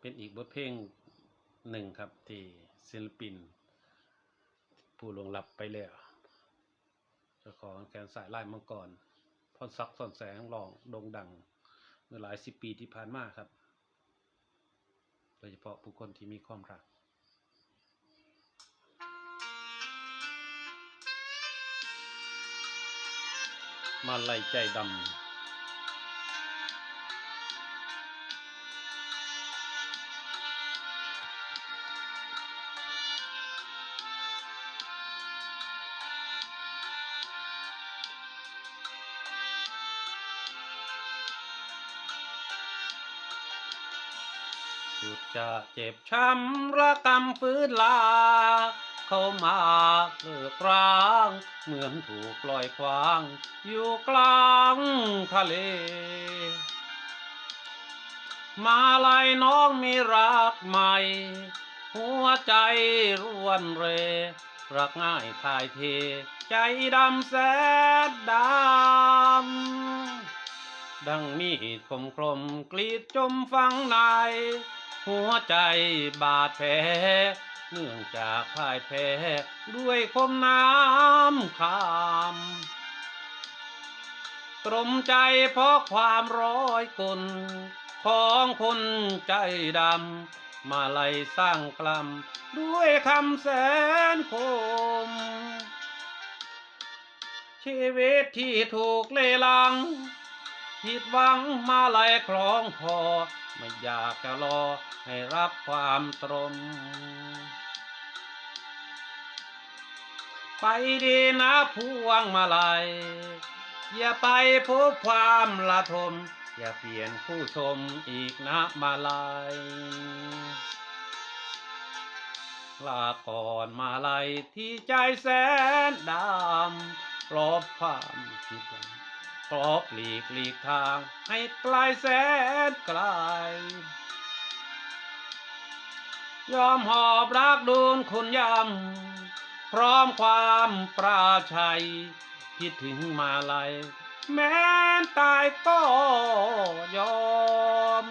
เป็นอีกบทเพลงหนึ่งครับ ที่ศิลปิน ผู้ลงลับไปแล้วเจ้าของแขนสายลายมังกรพรศักดิ์สอนแสงร้องโด่งดังเมื่อหลายสิบปีที่ผ่านมาครับ โดยเฉพาะผู้คนที่มีความรักมาไล่ใจดำ สุดจะเจ็บช้ำระกำฟื้นลา เข้ามาเลิกร้าง เหมือนถูกปล่อยควาง อยู่กลางทะเล มาลายน้องมีรักใหม่ หัวใจร่วนเร รักง่ายทายเท ใจดำแสนดำดังมีดคมคมกรีดจมฝังใน หัวใจบาดแผลเนื่องจากพ่ายแพ้ด้วยคมน้ำคามตรมใจเพราะความร้อยกลของคนใจดำ มาไล่สร้างกลัมด้วยคำแสนคม ชีวิตที่ถูกเลลังผิดหวังมาลายคล้องคอ ไม่อยากจะรอให้รับความตรม ไปดีนะพวงมาลัย อย่าไปพบความละทม อย่าเปลี่ยนผู้ชมอีกนะมาลายลาก่อนมาลัยที่ใจแสนดำรอบความผิดหวังขอปลีกหลีกทางให้ไกลแสนไกล ยอมหอบรักดูนคุณยำพร้อมความปราชัยคิดถึงมาลัยแม้นตายก็ยอม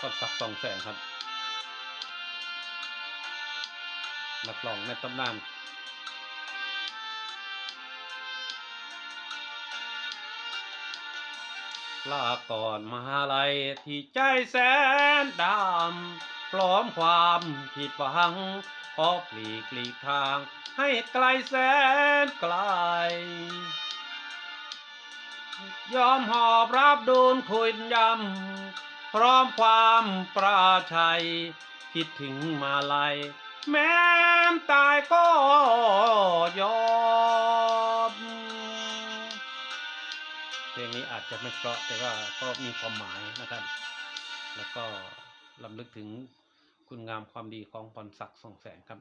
ก็สักสองแสงครับ นักร้องในตำนานลาก่อนมหาลัยที่ใจแสนดำ พร้อมความผิดหวังขอปลีกลีกทาง ให้ไกลแสนไกล ยอมหอบรับดูนคุณยำ พร้อมความปราชัย คิดถึงมาลัย แม้ตายก็ยอมเพลงนี้อาจจะไม่เพราะแต่ว่าก็มีความหมายนะครับ แล้วก็ลำลึกถึงคุณงามความดีของพรศักดิ์สองแสงครับ